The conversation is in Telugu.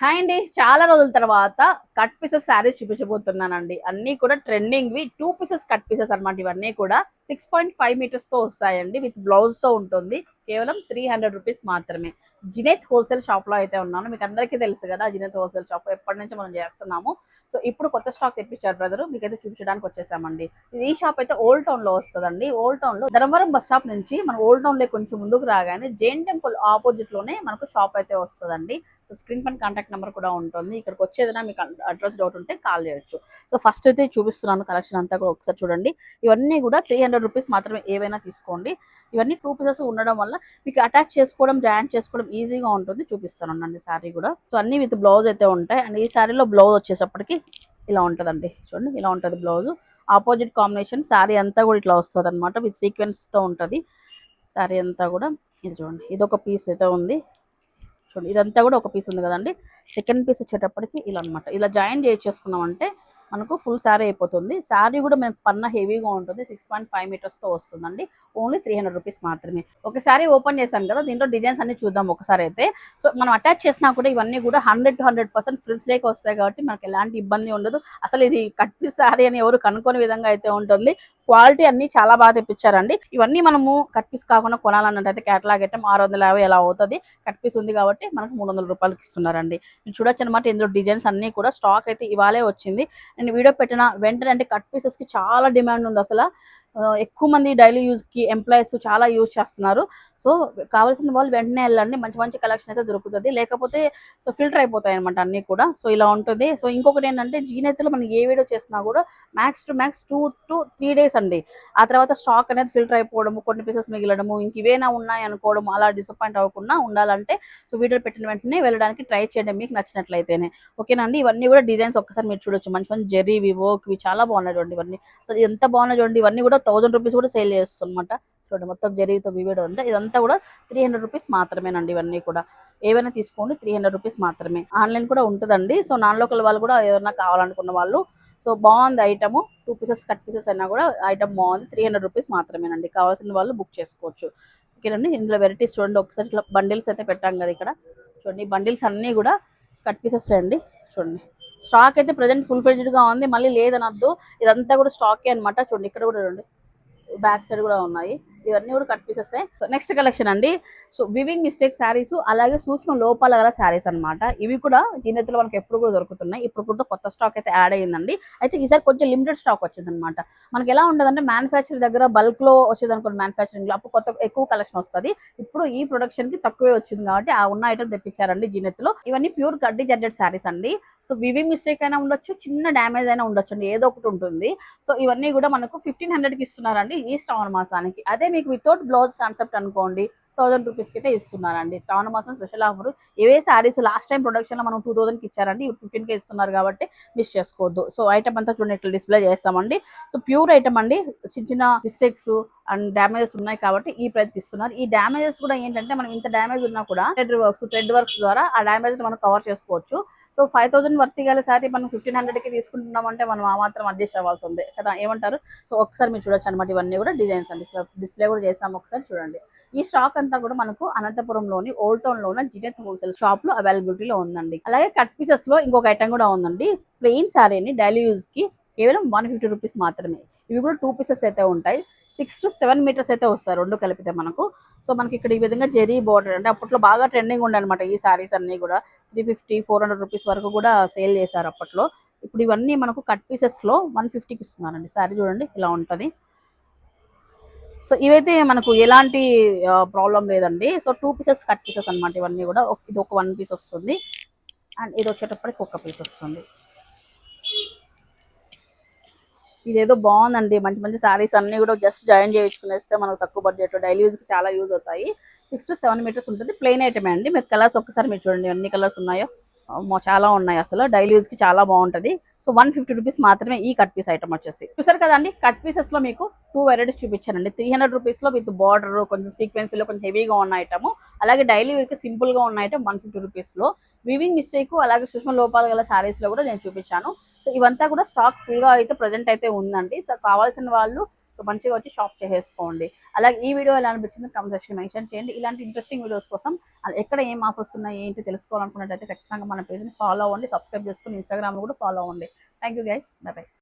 హాయ్ అండి. చాలా రోజుల తర్వాత కట్ పీసెస్ శారీస్ చూపించబోతున్నానండి. అన్ని కూడా ట్రెండింగ్ వి టూ పీసెస్ కట్ పీసెస్ అనమాట ఇవన్నీ కూడా సిక్స్ పాయింట్ ఫైవ్ మీటర్స్తో వస్తాయండి. విత్ బ్లౌజ్తో ఉంటుంది. కేవలం త్రీ హండ్రెడ్ రూపీస్ మాత్రమే. జినేత్ హోల్సేల్ షాప్లో అయితే ఉన్నాను. మీకు అందరికీ తెలుసు కదా జినేత్ హోల్సేల్ షాప్ ఎప్పటి నుంచి మనం చేస్తున్నాము. సో ఇప్పుడు కొత్త స్టాక్ తెప్పించారు బ్రదర్ మీకైతే చూపించడానికి వచ్చేసామండి. ఈ షాప్ అయితే ఓల్డ్ టౌన్లో వస్తుందండి. ఓల్డ్ టౌన్లో ధర్మవరం బస్ స్టాప్ నుంచి మనం ఓల్డ్ టౌన్లో కొంచెం ముందుకు రాగానే జైన్ టెంపుల్ ఆపోజిట్లోనే మనకు షాప్ అయితే వస్తుందండి. సో స్క్రీన్ పైన కాంటాక్ట్ నెంబర్ కూడా ఉంటుంది. ఇక్కడికి వచ్చేదైనా మీకు అడ్రస్ డౌట్ ఉంటే కాల్ చేయొచ్చు. సో ఫస్ట్ అయితే చూపిస్తున్నాను కలెక్షన్ అంతా కూడా ఒకసారి చూడండి. ఇవన్నీ కూడా త్రీ హండ్రెడ్ రూపీస్ మాత్రమే ఏవైనా తీసుకోండి. ఇవన్నీ టూ పీసెస్ ఉండడం వల్ల మీకు అటాచ్ చేసుకోవడం జాయింట్ చేసుకోవడం ఈజీగా ఉంటుంది. చూపిస్తాను అండి శారీ కూడా. సో అన్ని విత్ బ్లౌజ్ అయితే ఉంటాయి. అండ్ ఈ శారీలో బ్లౌజ్ వచ్చేసప్పటికి ఇలా ఉంటుందండి. చూడండి ఇలా ఉంటుంది బ్లౌజ్. ఆపోజిట్ కాంబినేషన్ శారీ అంతా కూడా ఇట్లా వస్తుంది అనమాట విత్ సీక్వెన్స్తో ఉంటుంది శారీ అంతా కూడా. ఇది చూడండి ఇది ఒక పీస్ అయితే ఉంది. చూడండి ఇదంతా కూడా ఒక పీస్ ఉంది కదండి. సెకండ్ పీస్ వచ్చేటప్పటికి ఇలా అన్నమాట. ఇలా జాయిన్ చేసుకున్నామంటే మనకు ఫుల్ శారీ అయిపోతుంది. శారీ కూడా మనకు పన్న హెవీగా ఉంటుంది. సిక్స్ పాయింట్ ఫైవ్ మీటర్స్తో వస్తుందండి. ఓన్లీ త్రీ హండ్రెడ్ రూపీస్ మాత్రమే. ఒకసారి ఓపెన్ చేశాను కదా దీంట్లో డిజైన్స్ అన్ని చూద్దాం ఒకసారి అయితే. సో మనం అటాచ్ చేసినా కూడా ఇవన్నీ కూడా hundred to hundred percent frills లేక వస్తాయి కాబట్టి మనకి ఎలాంటి ఇబ్బంది ఉండదు. అసలు ఇది కట్టి శారీ అని ఎవరు కనుక్కోని విధంగా అయితే ఉంటుంది. క్వాలిటీ అన్ని చాలా బాగా తెప్పించారండి. ఇవన్నీ మనము కట్ పీస్ కాకుండా కొనాలన్నట్టయితే క్యాటలాగ్ ఐటమ్ ఆరు వందల యాభై ఎలా అవుతుంది. కట్ పీస్ ఉంది కాబట్టి మనకు మూడు వందల రూపాయలకి ఇస్తున్నారండి. మీరు చూడొచ్చు అనమాట ఇందులో డిజైన్స్ అన్ని కూడా స్టాక్ అయితే ఇవాళే వచ్చింది. నేను వీడియో పెట్టిన వెంటనే అంటే కట్ పీసెస్కి చాలా డిమాండ్ ఉంది అసలు. ఎక్కువ మంది డైలీ యూజ్కి ఎంప్లాయీస్ చాలా యూజ్ చేస్తున్నారు. సో కావాల్సిన వాళ్ళు వెంటనే వెళ్ళండి. మంచి మంచి కలెక్షన్ అయితే దొరుకుతుంది. లేకపోతే సో ఫిల్టర్ అయిపోతాయి అనమాట అన్ని కూడా. సో ఇలా ఉంటుంది. సో ఇంకొకటి ఏంటంటే జీనెత్తులో మనం ఏ వీడియో చేసినా కూడా max to max two to three days అండి. ఆ తర్వాత స్టాక్ అనేది ఫిల్టర్ అయిపోవడము కొన్ని పీసెస్ మిగిలడము ఇంక ఇవేనా ఉన్నాయి అనుకోవడం అలా డిసప్పాయింట్ అవ్వకుండా ఉండాలంటే సో వీడియో పెట్టిన వెంటనే వెళ్ళడానికి ట్రై చేయండి మీకు నచ్చినట్లయితేనే. ఓకేనండి ఇవన్నీ కూడా డిజైన్స్ ఒక్కసారి మీరు చూడొచ్చు. మంచి మంచి జెర్రీ వివోక్ ఇవి చాలా బాగున్నాయి చూడండి ఇవన్నీ. అసలు ఎంత బాగున్నాయి చూడండి? ఇవన్నీ కూడా థౌసండ్ రూపీస్ కూడా సేల్ చేస్తున్నమాట చూడండి మొత్తం జరిగితో వివేడ్ ఉంది ఇదంతా కూడా త్రీ హండ్రెడ్ రూపీస్ మాత్రమేనండి ఇవన్నీ కూడా. ఏవైనా తీసుకోండి త్రీ హండ్రెడ్ రూపీస్ మాత్రమే. ఆన్లైన్ కూడా ఉంటుందండి. సో నాన్ లోకల్ వాళ్ళు కూడా ఎవరైనా కావాలనుకున్న వాళ్ళు సో బాగుంది item two pieces cut pieces అయినా కూడా ఐటమ్ బాగుంది. త్రీ హండ్రెడ్ రూపీస్ మాత్రమేనండి. కావాల్సిన వాళ్ళు బుక్ చేసుకోవచ్చు. ఓకేనండి? ఇందులో వెరైటీస్ చూడండి. ఒకసారి ఇట్లా బండిల్స్ అయితే పెట్టాం కదా ఇక్కడ. చూడండి బండిల్స్ అన్నీ కూడా కట్ పీసెస్ అండి. చూడండి. స్టాక్ అయితే ప్రజెంట్ ఫుల్గా ఉంది. మళ్ళీ లేదనద్దు. ఇదంతా కూడా స్టాకే అన్నమాట. చూడండి ఇక్కడ కూడా చూడండి. బ్యాక్ సైడ్ కూడా ఉన్నాయి. ఇవన్నీ కూడా కట్ పీసెస్ నెక్స్ట్ కలెక్షన్ అండి. సో వివింగ్ మిస్టేక్ శారీస్ అలాగే సూక్ష్మ లోపాల గల శారీస్ అన్నమాట. ఇవి కూడా దీనిలో మనకి ఎప్పుడు కూడా దొరుకుతున్నాయి. ఇప్పుడు కూడా కొత్త స్టాక్ అయితే యాడ్ అయ్యిందండి. అయితే ఈసారి కొంచెం లిమిటెడ్ స్టాక్ వచ్చింది అనమాట మనకి ఎలా ఉండదంటే మ్యానుఫ్యాక్చర్ దగ్గర బల్క్లో వచ్చేది అనుకోండి మ్యానుఫ్యాక్చరింగ్లో అప్పుడు కొత్త ఎక్కువ కలెక్షన్ వస్తుంది. ఇప్పుడు ఈ ప్రొడక్షన్కి తక్కువే వచ్చింది కాబట్టి ఆ ఉన్న ఐటమ్ తెప్పించారండి జీనెత్లో ఇవన్నీ ప్యూర్ గడ్డి జడ్జెడ్ శారీస్ అండి. సో వివింగ్ మిస్టేక్ అయినా ఉండొచ్చు చిన్న డ్యామేజ్ అయినా ఉండొచ్చు అండి ఏదో ఒకటి ఉంటుంది. సో ఇవన్నీ కూడా మనకు ఫిఫ్టీన్ హండ్రెడ్కి ఇస్తున్నారండి ఈ శ్రావణ మాసానికి. అదే మీకు వితౌట్ బ్లౌజ్ కాన్సెప్ట్ అనుకోండి థౌసండ్ రూపీస్కి అయితే ఇస్తున్నారండి. శ్రావణ మాసం స్పెషల్ ఆఫర్ ఇవే శారీస్ లాస్ట్ టైం ప్రొడక్షన్లో మనం టూ థౌసండ్కి ఇచ్చారండి ఇప్పుడు ఫిఫ్టీన్కి ఇస్తున్నారు కాబట్టి మిస్ చేసుకోవద్దు. సో ఐటమ్ అంతా చూడండి ఇట్లా డిస్ప్లే చేస్తామండి. సో ప్యూర్ ఐటమ్ అండి. చిన్న చిన్న మిస్టేక్స్ అండ్ డ్యామేజెస్ ఉన్నాయి కాబట్టి ఈ ప్రైస్కి ఇస్తున్నారు. ఈ డ్యామేజెస్ కూడా ఏంటంటే మనం ఇంత డ్యామేజ్ ఉన్నా కూడా థ్రెడ్ వర్క్స్ థ్రెడ్ వర్క్స్ ద్వారా ఆ డ్యామేజ్ మనం కవర్ చేసుకోవచ్చు. సో ఫైవ్ థౌసండ్ వర్తి గల శారీ మనం ఫిఫ్టీన్ హండ్రెడ్కి తీసుకుంటున్నాం అంటే మనం ఆ మాత్రం అడ్జస్ట్ అవ్వాల్సి ఉంది. కదా ఏమంటారు? సో ఒకసారి మీరు చూడొచ్చు అనమాట ఇవన్నీ కూడా డిజైన్స్ అండి. డిస్ప్లే కూడా చేసాము ఒకసారి చూడండి. ఈ స్టాక్ అంతా కూడా మనకు అనంతపురంలోని ఓల్డ్ టౌన్లో ఉన్న హోల్సేల్ షాప్లో అవైలబిలిటీలో ఉందండి. అలాగే కట్ పీసెస్లో ఇంకొక ఐటమ్ కూడా ఉందండి. ప్లెయిన్ శారీని డైలీ యూజ్కి కేవలం వన్ ఫిఫ్టీ రూపీస్ మాత్రమే. ఇవి కూడా టూ పీసెస్ అయితే ఉంటాయి. సిక్స్ టు సెవెన్ మీటర్స్ అయితే వస్తాయి. రెండు కలిపితే మనకు. సో మనకి ఇక్కడ ఈ విధంగా జెరీ బార్డర్ అంటే అప్పట్లో బాగా ట్రెండింగ్ ఉండే అనమాట ఈ సారీస్ అన్నీ కూడా. Three fifty four hundred rupees వరకు కూడా సేల్ చేశారు అప్పట్లో. ఇప్పుడు ఇవన్నీ మనకు కట్ పీసెస్లో వన్ ఫిఫ్టీకి ఇస్తున్నారండి. సారీ చూడండి ఇలా ఉంటుంది. సో ఇవైతే మనకు ఎలాంటి ప్రాబ్లం లేదండి. So two pieces cut pieces అనమాట ఇవన్నీ కూడా. ఇది ఒక వన్ పీస్ వస్తుంది. అండ్ ఇది వచ్చేటప్పటికి ఒక పీస్ వస్తుంది. ఇదేదో బాగుందండి. మంచి మంచి సారీస్ అన్ని కూడా జస్ట్ జాయిన్ చేయించుకునేస్తే మనకు తక్కువ బడ్జెట్ డైలీ యూజ్కి చాలా యూజ్ అవుతాయి. సిక్స్ టు సెవెన్ మీటర్స్ ఉంటుంది. ప్లెయిన్ ఐటమే అండి. మీకు కలర్స్ ఒక్కసారి మీరు చూడండి. అన్ని కలర్స్ ఉన్నాయో. చాలా ఉన్నాయి అసలు. డైలీ యూజ్కి చాలా బాగుంటది. సో వన్ ఫిఫ్టీ రూపీస్ మాత్రమే ఈ కట్ పీస్ ఐటమ్ వచ్చేసి. చూసారు కదండి? కట్ పీసెస్లో మీకు టూ వెరైటీస్ చూపించానండి. త్రీ హండ్రెడ్ రూపీస్లో విత్ బార్డర్ కొంచెం సీక్వెన్స్లో కొంచెం హెవీగా ఉన్న ఐటమ్ అలాగే డైలీ వేర్ సింపుల్గా ఉన్న ఐటమ్ వన్ ఫిఫ్టీ రూపీస్లో. వివింగ్ మిస్టేక్ అలాగే సూక్ష్మ లోపాలు గల శారీస్లో కూడా నేను చూపించాను. సో ఇవంతా కూడా స్టాక్ ఫుల్గా అయితే ప్రజెంట్ అయితే ఉందండి. సో కావాల్సిన వాళ్ళు సో మంచిగా వచ్చి షాప్ చేసేసుకోండి. అలాగే ఈ వీడియో ఎలా అనిపించింది కమెంట్ సెక్షన్ మెన్షన్ చేయండి. ఇలాంటి ఇంట్రెస్టింగ్ వీడియోస్ కోసం ఎక్కడ ఏం ఆఫర్స్ ఉన్నాయి ఏంటి తెలుసుకోవాలనుకున్నట్టయితే ఖచ్చితంగా మన పేజ్ని ఫాలో అవ్వండి. సబ్స్క్రైబ్ చేసుకుని ఇన్స్టాగ్రామ్లో కూడా ఫాలో అవ్వండి. Thank you guys bye